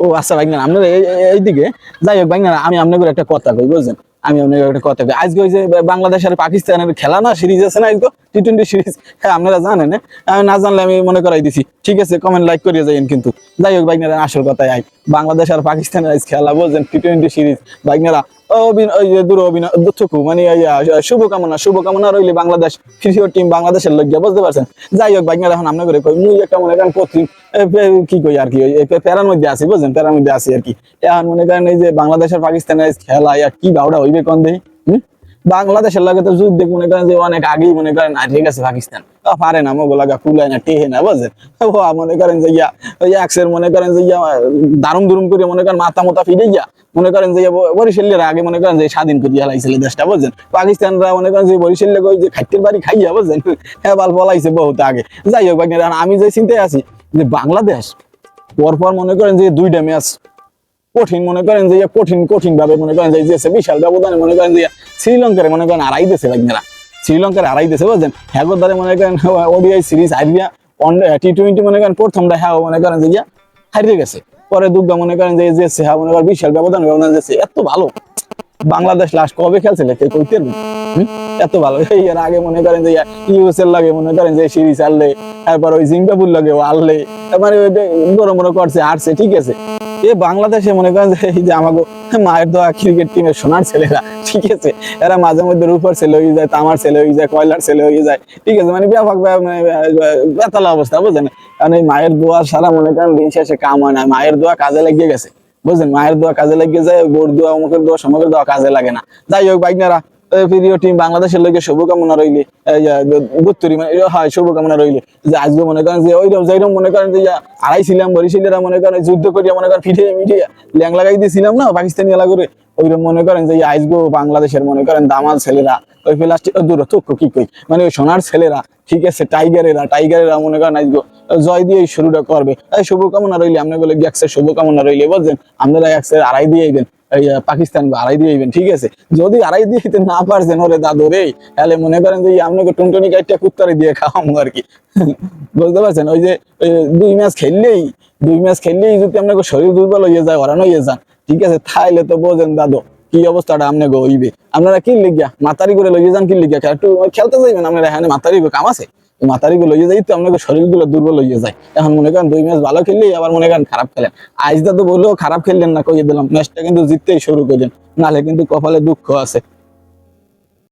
ও আচ্ছা ভাই, না, আপনার এই- এই- এইদিকে যাই হোক ভাই, না, আমি আপনাকে একটা কথা কই বুঝলেন আমি আপনাকে একটা কথা কই। আজকে ওই যে বাংলাদেশ আর পাকিস্তানের খেলা না সিরিজ আছে না আজকে? টি টোয়েন্টি সিরিজ হ্যাঁ আপনারা জানেন না? আমি না জানলে আমি মনে করাই দিছি। ঠিক আছে কমেন্ট লাইক করিয়ে যাইন কিন্তু। যাই হোক না আসল কথাই আই। বাংলাদেশ আর পাকিস্তানের আজ খেলা বুঝছেন টি টোয়েন্টি সিরিজ দুঃখকু মানে শুভকামনা শুভকামনা রইলে বাংলাদেশ ফিফিও টিম বাংলাদেশের লজ্জা, বুঝতে পারছেন? যাই হোক এখন আমরা করে মুই একটা মনে করেন কি কই আর কি প্যারার মধ্যে আছি, বুঝছেন? প্যারার মধ্যে আছি আর কি। এখন মনে করেন এই যে বাংলাদেশ আর পাকিস্তানের খেলা কি বাউডা হইবে কোন দেই বাংলাদেশের লাগে তো যুদ্ধ মনে করেন যে অনেক আগেই মনে করেন ঠিক আছে, পাকিস্তান। পারে না কুলায় না টেহে না মনে করেন যে ইয়া ওই এক্সের মনে করেন যে ইয়া দারুম দুরুম করে মনে করেন মাথা মোতা ফিরে গিয়া মনে করেন যে ইয়া বরিশালের আগে মনে করেন যে স্বাধীন দেশটা বুঝছেন পাকিস্তানরা মনে করেন যে বরিশালের ওই যে খাইতের বাড়ি খাইয়া বুঝছেন হ্যাঁ বাল বলাইছে বহুত আগে যাই হোক আমি যে চিন্তায় আছি যে বাংলাদেশ পরপর মনে করেন যে দুইটা ম্যাচ কঠিন মনে করেন যে ইয়া কঠিন কঠিন ভাবে মনে করেন যে বিশাল ব্যবধানে মনে করেন যে ইয়া শ্রীলঙ্কার মনে করেন আড়াই দেশে লাগনেরা শ্রীলঙ্কার আড়াই দেশে বুঝছেন? হ্যাঁ দ্বারে মনে করেন ওডিআই সিরিজ হারিয়া টি টোয়েন্টি মনে করেন প্রথমটা হ্যাঁ মনে করেন যে হারিয়ে গেছে। পরে দুর্গা মনে করেন যে যে হ্যাঁ মনে করেন বিশাল ব্যবধান ব্যবধান যেছে এত ভালো। বাংলাদেশ লাস্ট কবে খেলছিল? কে কইতে এত ভালো। এই এর আগে মনে করেন যে ইউএস এর লাগে মনে করেন যে সিরিজ আনলে তারপর ওই জিম্বাবুর লাগে ও ওই যে বড় বড় করছে, হারছে, ঠিক আছে। এ বাংলাদেশে মনে করেন যে এই যে আমাকে মায়ের দোয়া ক্রিকেট টিমের সোনার ছেলেরা, ঠিক আছে? এরা মাঝে মধ্যে রূপার ছেলে হয়ে যায়, তামার ছেলে হয়ে যায়, কয়লার ছেলে হয়ে যায়, ঠিক আছে? মানে ব্যাপক বেতালা অবস্থা, বুঝলেন? কারণ এই মায়ের দোয়া সারা মনে করেন দিন শেষে কাম হয় না। মায়ের দোয়া কাজে লাগিয়ে গেছে, বুঝলেন? মায়ের দোয়া কাজে লাগিয়ে যায়, বোর দোয়া, অমুকের দোয়া, সমকের দোয়া কাজে লাগে না। যাই হোক বাইকনারা প্রিয় টিম বাংলাদেশের লোকের শুভকামনা রইলে। গুত্তরি মানে হয় শুভকামনা রইলে। যে আজকে মনে করেন যে ওইরকম যেরকম মনে করেন যে ইয়া আড়াইছিলাম বরিশালেরা মনে করেন যুদ্ধ করিয়া মনে করেন ফিটে মিঠে ল্যাং লাগাই দিয়েছিলাম না পাকিস্তানি এলা করে ওইরকম মনে করেন যে আইসগো বাংলাদেশের মনে করেন দামাল ছেলেরা ওই প্লাস্টিক দূর তো কি কই? মানে ওই সোনার ছেলেরা ঠিক আছে টাইগারেরা টাইগারেরা মনে করেন আইসগো জয় দিয়ে শুরুটা করবে। এই শুভকামনা রইলে আপনার বলে একসের শুভকামনা রইলে বুঝছেন? আপনারা একসের আড়াই দিয়ে আহ, পাকিস্তান আড়াই দিয়ে আইবেন, ঠিক আছে? যদি আড়াই দিয়ে দিতে না পারছেন, ওরে দাদু রে, তাহলে মনে করেন যে আপনাকে টুনটুনি কাইটটা কুত্তারে দিয়ে খাওয়াবো আর কি। বুঝতে পারছেন? ওই যে দুই ম্যাচ খেললেই, দুই ম্যাচ খেললেই যদি আপনাকে শরীর দুর্বল হয়ে যায়, ওরানো হয়ে যান, ঠিক আছে? তাইলে তো বোঝেন দাদু, কি অবস্থাটা আপনাকে হইবে? আপনারা কি লিখিয়া মাতারি করে লইয়ে যান কি লিখিয়া একটু খেলতে যাইবেন, আপনারা এখানে মাতারি কাম আছে? মাতারি গুলো হয়ে যাই তো আপনাকে শরীরগুলো দুর্বল হয়ে যায়। এখন মনে করেন দুই ম্যাচ ভালো খেললেই আবার মনে করেন খারাপ খেলেন। আজ তো বললেও খারাপ খেললেন না, কইয়ে দিলাম, ম্যাচটা কিন্তু জিততেই শুরু করলেন। নাহলে কিন্তু কপালে দুঃখ আছে।